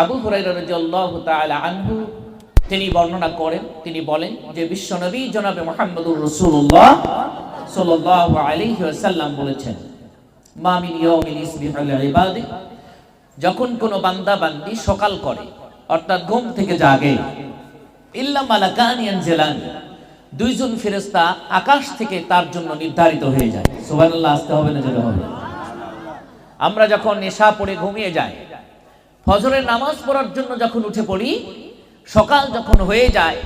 আবু হুরাইরা রাদিয়াল্লাহু তাআলা আনহু, তিনি বর্ণনা করেন, তিনি বলেন যে বিশ্বনবী জনাবে মুহাম্মদুর আলাইহি ওয়াসাল্লাম বলেছেন, মা মিন ইয়াউমিন ইসবিহুল ইবাদি যখন কোনো বান্দা বান্দি সকাল করে, অর্থাৎ ঘুম থেকে জাগে দুইজন ফেরেশতা আকাশ থেকে তার জন্য নির্ধারিত হয়ে যায়। সুবহানাল্লাহ আসতে হবে না হবে। আমরা যখন নেশা পড়ে ঘুমিয়ে যাই ফজরের নামাজ পড়ার জন্য যখন উঠে পড়ি, সকাল যখন হয়ে যায়,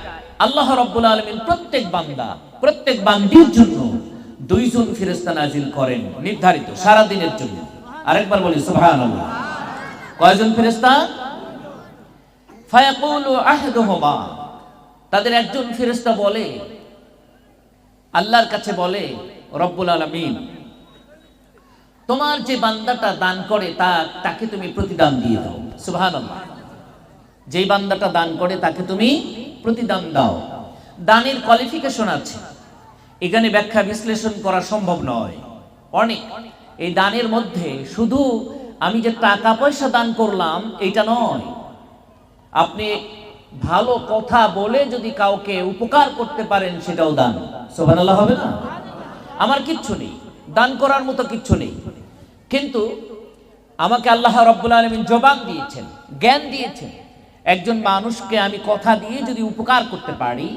আল্লাহ রব্বুল আলমিন প্রত্যেক বান্দা, প্রত্যেক বান্দির জন্য দুইজন ফিরেস্তা নাজিল করেন নির্ধারিত সারা দিনের জন্য। আরেকবার বলি সুবহান কয়জন ফিরেস্তা তাদের একজন ফেরেশতা বলে, আল্লাহর কাছে বলে, রব্বুল আলামিন, তোমার যে বান্দাটা দান করে তা তাকে তুমি প্রতিদান দিয়ে দাও। সুবহানাল্লাহ। যেই বান্দাটা দান করে, তাকে তুমি প্রতিদান দাও। দানের কোয়ালিফিকেশন আছে। এখানে ব্যাখ্যা বিশ্লেষণ করা সম্ভব নয়। অনেক। এই দানের মধ্যে শুধু আমি যে টাকা পয়সা দান করলাম এটা নয়। আপনি ভালো কথা বলে যদি কাউকে উপকার করতে পারেন, সেটাও দান। সোভানাল্লাহ হবে না? আমার কিচ্ছু নেই। দান করার মতো কিচ্ছু নেই। কিন্তু আমাকে আল্লাহ রব্বুল আলমিন জবান দিয়েছেন, জ্ঞান দিয়েছেন। একজন মানুষকে আমি কথা দিয়ে যদি উপকার করতে পারি,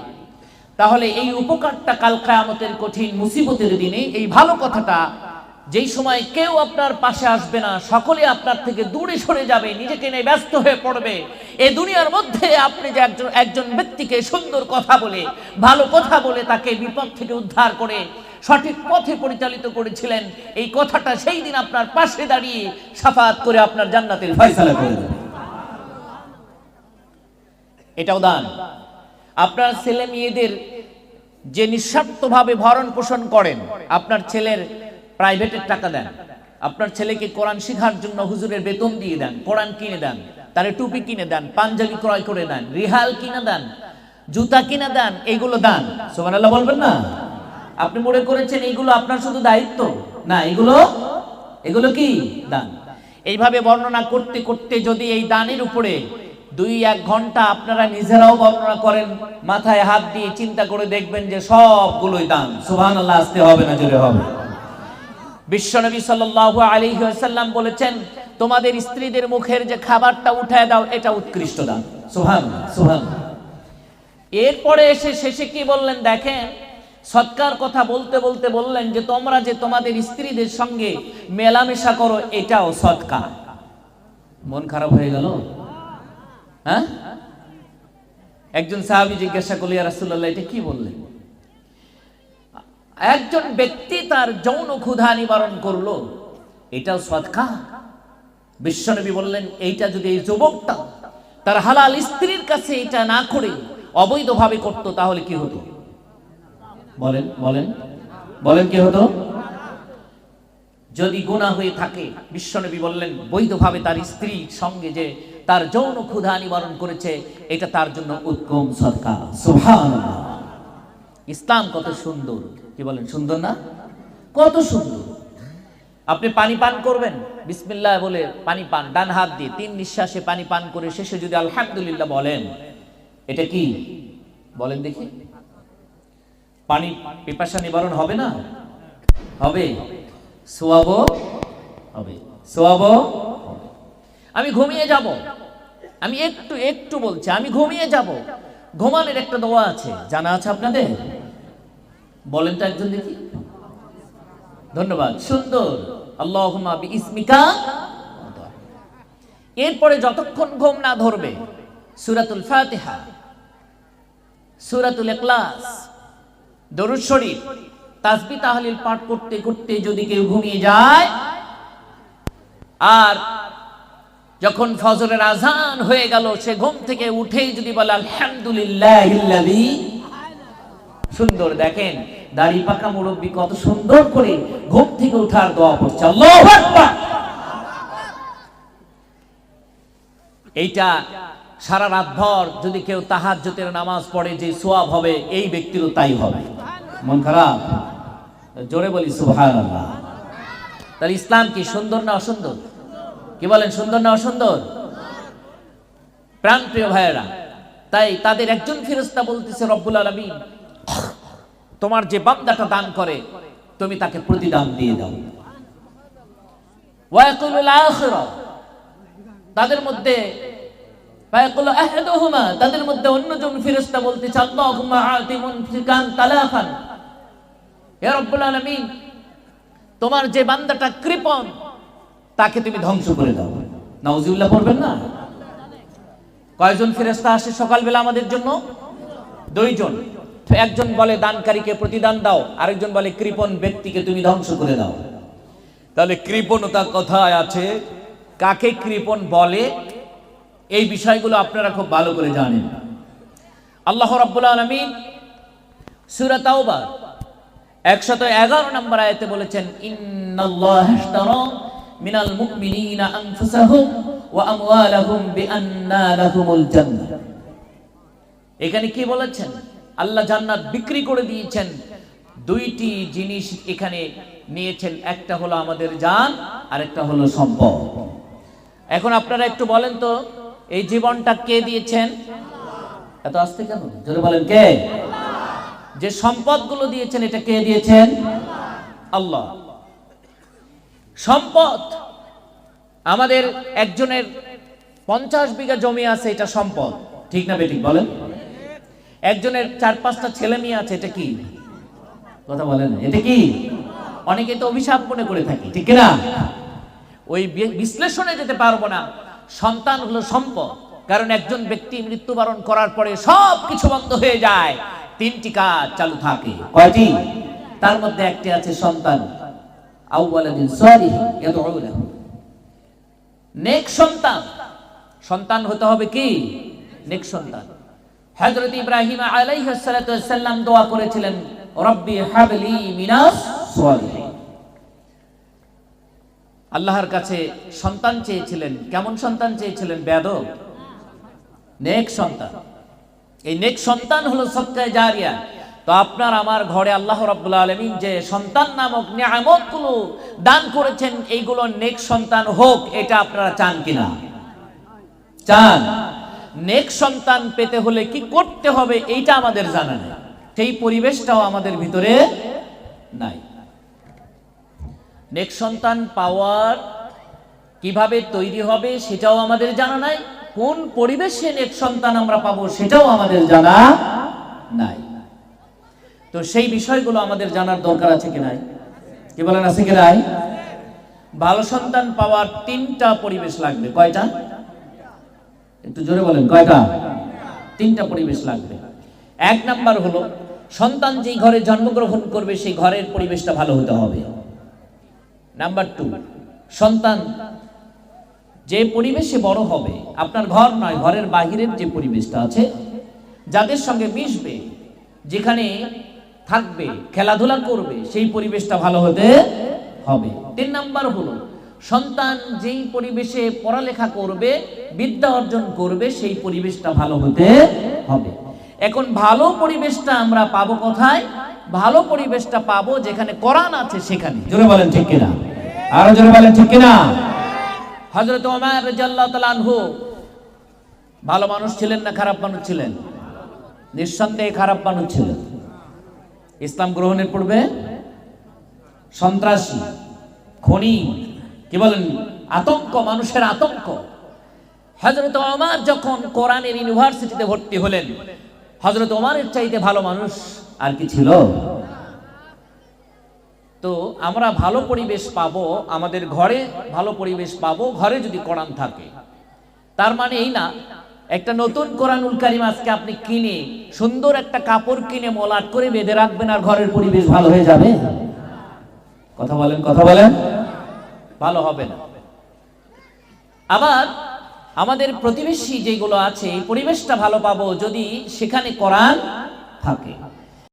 তাহলে এই উপকারটা কাল কায়ামতের কঠিন মুসিবতের দিনে এই ভালো কথাটা যেই সময় কেউ আপনার পাশে আসবে না, সকলে আপনার থেকে দূরে সরে যাবে, নিজেকে নিয়ে ব্যস্ত হয়ে পড়বে, এ দুনিয়ার মধ্যে আপনি যে একজন একজন ব্যক্তিকে সুন্দর কথা বলে, ভালো কথা বলে তাকে বিপদ থেকে উদ্ধার করে সঠিক পথে পরিচালিত করেছিলেন। এই কথাটা সেই দিন আপনার পাশে দাঁড়িয়ে সাফাত করে আপনার জান্নাতের ফয়সালা করে দেবে। এটাও দান। আপনার ছেলে মেয়েদের যে নিঃস্বার্থভাবে ভরণ পোষণ করেন, আপনার ছেলের প্রাইভেটের টাকা দেন। আপনার ছেলেকে কোরআন শেখার জন্য হুজুরের বেতন দিয়ে দেন, কোরআন কিনে দেন, তারে টুপি কিনে দেন, পাঞ্জাবি ক্রয় করে দেন, রিহাল কিনে দেন, জুতা কিনে দেন এইগুলো দান। সোমানাল্লাহ বলবেন না? আপনি মনে করেছেন এইগুলো আপনার শুধু দায়িত্ব? না, এগুলো এগুলো কি? দান। এইভাবে বর্ণনা করতে করতে যদি এই দানের উপরে দুই এক ঘণ্টা আপনারা নিজেরাও বর্ণনা করেন, মাথায় হাত দিয়ে চিন্তা করে দেখবেন যে সবগুলোই দান। সুবহান আল্লাহ আসতে হবে না জোরে হবে? বিশ্বনবী সাল্লাল্লাহু আলাইহি ওয়াসাল্লাম বলেছেন, তোমাদের স্ত্রীদের মুখের যে খাবারটা উঠায় দাও, এটা উৎকৃষ্ট দান। সুবহানাল্লাহ সুবহানাল্লাহ। এরপরে এসে শেষে কি বললেন, দেখেন সৎকার কথা বলতে বলতে বললেন যে, তোমরা যে তোমাদের স্ত্রীদের সঙ্গে মেলামেশা করো, এটাও সৎকার। মন খারাপ হয়ে গেল? হ্যাঁ? একজন সাহাবি জিজ্ঞাসা করল, ইয়া রাসূলুল্লাহ, এটা কি বললেন একজন ব্যক্তি তার যৌন ক্ষুধা নিবারণ করল, এটাও সৎকা বিশ্বনবী বললেন, এইটা যদি এই যুবকটা তার হালাল স্ত্রীর কাছে এটা না করে অবৈধভাবে করত, তাহলে কি হতো? বলেন বলেন। বলেন কি হতো? যদি গুণা হয়ে থাকে বিশ্বনবী বললেন, বৈধভাবে তার স্ত্রীর সঙ্গে যে তার যৌন ক্ষুধা নিবারণ করেছে, এটা তার জন্য উত্তম সুবহানাল্লাহ। ইসলাম কত সুন্দর। কি বলেন, সুন্দর না? কত সুন্দর। আপনি পানি পান করবেন? বিসমিল্লাহ বলে পানি পান, ডান হাত দিয়ে তিন নিঃশ্বাসে পানি পান করে শেষে যদি আলহামদুলিল্লাহ বলেন, এটা কি? বলেন দেখি। পানি পিপাসা নিবারণ হবে না? হবে। সোয়াবো হবে। সোয়াবো আমি ঘুমিয়ে যাব। আমি একটু একটু বলছি, আমি ঘুমিয়ে যাব। ঘুমানোর একটা দোয়া আছে। জানা আছে আপনাদের? বলেন তো একজন দেখি। ধন্যবাদ। সুন্দর। আল্লাহুম্মা বিইসমিকা এরপরে যতক্ষণ ঘুম না ধরবে, সূরাতুল ফাতিহা, সূরাতুল ইখলাস দরুদ শরীফ, তাসবিহ তাহলিল পাঠ করতে করতে যদি কেউ ঘুমিয়ে যায়, আর যখন ফজরের আজান হয়ে গেল, সে ঘুম থেকে উঠেই যদি বলে, আলহামদুলিল্লাহ সুন্দর দেখেন, দাড়ি পাকা মুরব্বী কত সুন্দর করে ঘুম থেকে উঠার দোয়া করছে। এইটা সারা রাত ভর যদি কেউ তাহাজ্জুদের নামাজ পড়ে, যে সোয়াব হবে, এই ব্যক্তিরও তাই হবে। মন খারাপ? জোরে বলি, সুবহানাল্লাহ। তাহলে ইসলাম কি সুন্দর না অসুন্দর? কি বলেন, সুন্দর না অসুন্দর? প্রাণপ্রিয় ভাইয়েরা, তাই তাদের একজন ফেরেশতা বলতেছে, রব্বুল আলামিন, তোমার যে বান্দাটা দান করে, তুমি তাকে প্রতিদান দিয়ে দাও। তাদের মধ্যে তাদের মধ্যে অন্যজন ফেরেশতা বলতেছে, আল্লাহুম্মা আতি মুনফিকান তালাফান। তোমার যে বান্দাটা কৃপণ, তাকে তুমি ধ্বংস করে দাও। নাউজুবিল্লাহ পড়বেন না? কয়জন ফেরেশতা আসে সকালবেলা আমাদের জন্য? দুইজন। একজন বলে, দানকারীকে প্রতিদান দাও। আরেকজন বলে, কৃপণ ব্যক্তিকে তুমি ধ্বংস করে দাও। তাহলে কৃপণতা কথায় আছে? কাকে কৃপণ বলে? এই বিষয়গুলো আপনারা খুব ভালো করে জানেন। আল্লাহ রাব্বুল আলামিন সূরা তাওবা 111 নম্বর আয়াতে বলেছেন এখানে কি বলেছেন? আল্লাহ জান্নাত বিক্রি করে দিয়েছেন। দুইটি জিনিস এখানে নিয়েছেন, একটা হলো আমাদের জান আর একটা হলো সম্পদ। এখন আপনারা একটু বলেন তো, এই জীবনটা কে দিয়েছেন? এত আসতে কেন? জোরে বলেন, কে? যে সম্পদগুলো দিয়েছেন, এটা কে দিয়েছেন? আল্লাহ। সম্পদ, আমাদের একজনের পঞ্চাশ বিঘা জমি আছে, এটা সম্পদ। ঠিক না বেঠিক বলেন? একজনের চার পাঁচটা ছেলে মেয়ে আছে, এটা কি? কথা বলেন, এটা কি? অনেকে তো অভিশাপ মনে করে থাকি, ঠিক না ওই বিশ্লেষণে যেতে পারব না। সন্তান হলো সম্পদ। কারণ একজন ব্যক্তি মৃত্যুবরণ করার পরে সব কিছু বন্ধ হয়ে যায়। তিনটি কাজ চালু থাকে। কয়টি? তার মধ্যে একটি আছে সন্তান। সন্তান। হতে হবে কি? সন্তান। ইব্রাহিম দোয়া করেছিলেন আল্লাহর কাছে সন্তান চেয়েছিলেন। কেমন সন্তান চেয়েছিলেন? বেদব নেক সন্তান। এই নেক সন্তান হলো সৎকায় জারিয়া। তো আপনার আমার ঘরে আল্লাহ রাব্বুল আলামিন যে সন্তান নামক নিয়ামতগুলো দান করেছেন, এইগুলো নেক সন্তান হোক, এটা আপনারা চান কিনা? চান। নেক সন্তান পেতে হলে কি করতে হবে, এইটা আমাদের জানা নেই। সেই পরিবেশটাও আমাদের ভিতরে নাই। নেক সন্তান পাওয়ার কীভাবে তৈরি হবে, সেটাও আমাদের জানা নাই। কোন পরিবেশে নেক সন্তান আমরা পাবো সেটাও আমাদের জানা নাই। তো সেই বিষয়গুলো আমাদের জানার দরকার আছে কি নাই? কি বলেন, আছে কি নাই? ভালো সন্তান পাওয়ার তিনটা পরিবেশ লাগবে। কয়টা? একটু জোরে বলেন, কয়টা? তিনটা পরিবেশ লাগবে। এক নাম্বার হলো, সন্তান যেই ঘরে জন্মগ্রহণ করবে, সেই ঘরের পরিবেশটা ভালো হতে হবে। নাম্বার টু, সন্তান যে পরিবেশে বড় হবে, আপনার ঘর নয়, ঘরের বাহিরের যে পরিবেশটা আছে, যাদের সঙ্গে মিশবে, যেখানে থাকবে, খেলাধুলা করবে, সেই পরিবেশটা ভালো হতে হবে। তিন নাম্বার হলো, সন্তান যেই পরিবেশে পড়ালেখা করবে, বিদ্যা অর্জন করবে, সেই পরিবেশটা ভালো হতে হবে। এখন ভালো পরিবেশটা আমরা পাবো কোথায়? ভালো পরিবেশটা পাবো যেখানে কোরআন আছে সেখানে। জোরে বলেন ঠিক কিনা? আরও জোরে বলেন ঠিক কিনা? রাদিয়াল্লাহু তাআলা আনহু, ভালো মানুষ ছিলেন না খারাপ মানুষ ছিলেন? নিঃসন্দেহে খারাপ মানুষ ছিলেন। ইসলাম গ্রহণের পূর্বে সন্ত্রাসী, খনি, কি বলেন, আতঙ্ক, মানুষের আতঙ্ক। হজরত ওমর যখন কোরআনের ইউনিভার্সিটিতে ভর্তি হলেন হজরত ওমরের চাইতে ভালো মানুষ আর কি ছিল? আমরা ভালো পরিবেশ পাবো, আমাদের ঘরে ভালো পরিবেশ পাব, ঘরে যদি কোরআন থাকে। তার মানে এই না, একটা নতুন কোরআনুল কারিম আজকে আপনি কিনে, সুন্দর একটা কাপড় কিনে মলাট করে বেঁধে রাখবেন আর ঘরের পরিবেশ ভালো হয়ে যাবে? কথা বলেন কথা বলেন। ভালো হবে না। আবার আমাদের প্রতিবেশী যেগুলো আছে পরিবেশটা ভালো পাবো যদি সেখানে কোরআন থাকে।